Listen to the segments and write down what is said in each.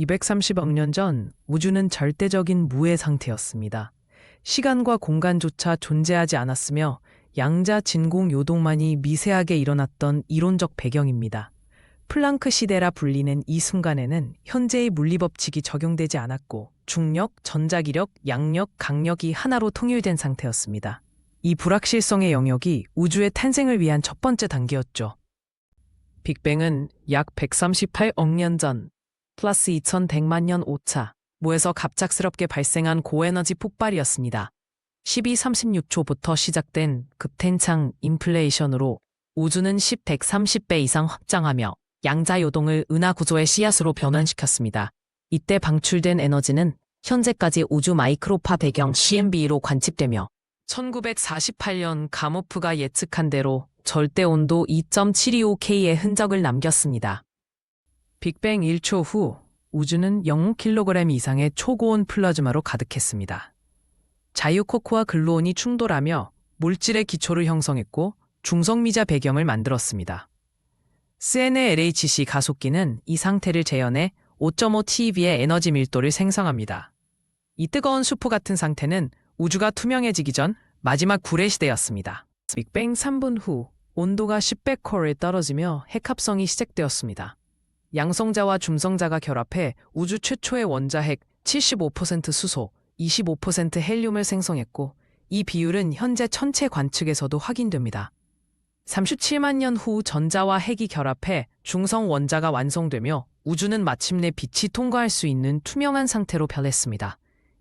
230억 년 전 우주는 절대적인 무의 상태였습니다. 시간과 공간조차 존재하지 않았으며 양자 진공 요동만이 미세하게 일어났던 이론적 배경입니다. 플랑크 시대라 불리는 이 순간에는 현재의 물리법칙이 적용되지 않았고 중력, 전자기력, 양력, 강력이 하나로 통일된 상태였습니다. 이 불확실성의 영역이 우주의 탄생을 위한 첫 번째 단계였죠. 빅뱅은 약 138억 년 전, 플러스 2100만 년 오차, 무에서 갑작스럽게 발생한 고에너지 폭발이었습니다. 1236초부터 시작된 급텐창 인플레이션으로 우주는 10, 130배 이상 확장하며 양자 요동을 은하 구조의 씨앗으로 변환시켰습니다. 이때 방출된 에너지는 현재까지 우주 마이크로파 배경 CMB로 관측되며 1948년 가모프가 예측한 대로 절대 온도 2.725K의 흔적을 남겼습니다. 빅뱅 1초 후 우주는 0kg 이상의 초고온 플라즈마로 가득했습니다. 자유코크와 글루온이 충돌하며 물질의 기초를 형성했고 중성미자 배경을 만들었습니다. CN의 LHC 가속기는 이 상태를 재현해 5.5TeV의 에너지 밀도를 생성합니다. 이 뜨거운 수프 같은 상태는 우주가 투명해지기 전 마지막 구례 시대였습니다. 빅뱅 3분 후 온도가 10베콜에 떨어지며 핵합성이 시작되었습니다. 양성자와 중성자가 결합해 우주 최초의 원자핵 75% 수소, 25% 헬륨을 생성했고 이 비율은 현재 천체 관측에서도 확인됩니다. 37만 년 후 전자와 핵이 결합해 중성 원자가 완성되며 우주는 마침내 빛이 통과할 수 있는 투명한 상태로 변했습니다.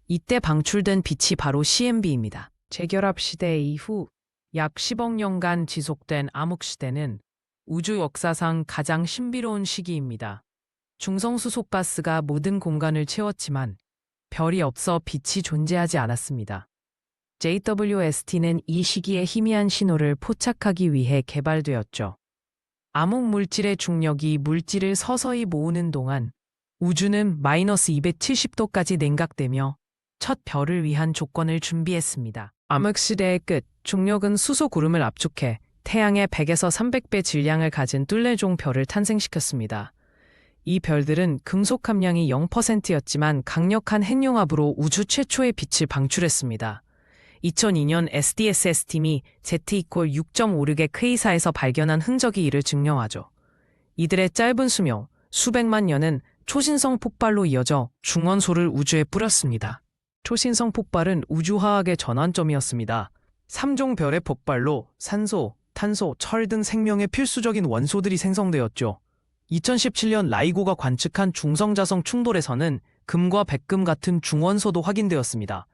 이때 방출된 빛이 바로 CMB입니다. 재결합 시대 이후 약 10억 년간 지속된 암흑 시대는 우주 역사상 가장 신비로운 시기입니다. 중성수소가스가 모든 공간을 채웠지만 별이 없어 빛이 존재하지 않았습니다. JWST는 이 시기에 희미한 신호를 포착하기 위해 개발되었죠. 암흑 물질의 중력이 물질을 서서히 모으는 동안 우주는 마이너스 270도까지 냉각되며 첫 별을 위한 조건을 준비했습니다. 암흑 시대의 끝, 중력은 수소 구름을 압축해 태양의 100에서 300배 질량을 가진 뚫레종 별을 탄생시켰습니다. 이 별들은 금속 함량이 0%였지만 강력한 핵융합으로 우주 최초의 빛을 방출했습니다. 2002년 SDSS 팀이 Z-6.56의 크이사에서 발견한 흔적이 이를 증명하죠. 이들의 짧은 수명, 수백만 년은 초신성 폭발로 이어져 중원소를 우주에 뿌렸습니다. 초신성 폭발은 우주화학의 전환점이었습니다. 3종 별의 폭발로 산소, 탄소, 철 등 생명의 필수적인 원소들이 생성되었죠. 2017년 라이고가 관측한 중성자성 충돌에서는 금과 백금 같은 중원소도 확인되었습니다.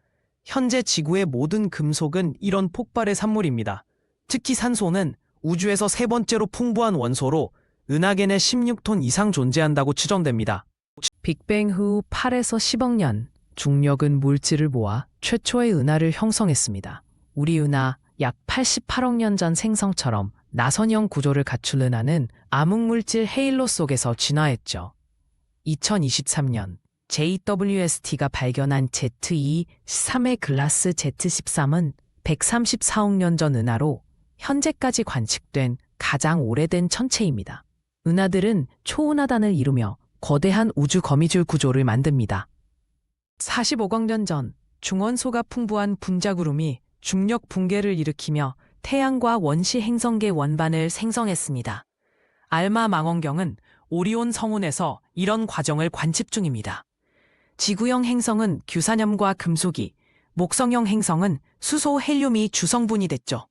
현재 지구의 모든 금속은 이런 폭발의 산물입니다. 특히 산소는 우주에서 세 번째로 풍부한 원소로 은하계 내 16톤 이상 존재한다고 추정됩니다. 빅뱅 후 8에서 10억 년, 중력은 물질을 모아 최초의 은하를 형성했습니다. 우리 은하 약 88억 년 전 생성처럼 나선형 구조를 갖춘 은하는 암흑물질 헤일로 속에서 진화했죠. 2023년 JWST가 발견한 Z2-13의 글라스 Z13은 134억 년 전 은하로 현재까지 관측된 가장 오래된 천체입니다. 은하들은 초은하단을 이루며 거대한 우주 거미줄 구조를 만듭니다. 45억 년 전 중원소가 풍부한 분자구름이 중력 붕괴를 일으키며 태양과 원시 행성계 원반을 생성했습니다. 알마 망원경은 오리온 성운에서 이런 과정을 관측 중입니다. 지구형 행성은 규산염과 금속이, 목성형 행성은 수소 헬륨이 주성분이 됐죠.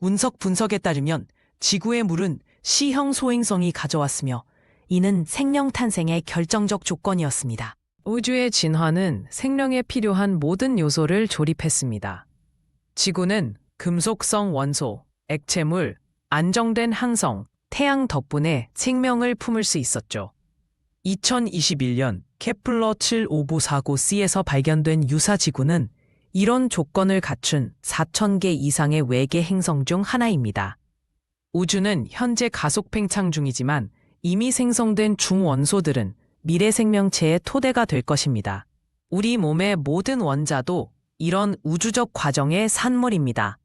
운석 분석에 따르면 지구의 물은 C형 소행성이 가져왔으며 이는 생명 탄생의 결정적 조건이었습니다. 우주의 진화는 생명에 필요한 모든 요소를 조립했습니다. 지구는 금속성 원소, 액체물, 안정된 항성, 태양 덕분에 생명을 품을 수 있었죠. 2021년 케플러 75949c에서 발견된 유사 지구는 이런 조건을 갖춘 4,000개 이상의 외계 행성 중 하나입니다. 우주는 현재 가속 팽창 중이지만 이미 생성된 중원소들은 미래 생명체의 토대가 될 것입니다. 우리 몸의 모든 원자도 이런 우주적 과정의 산물입니다.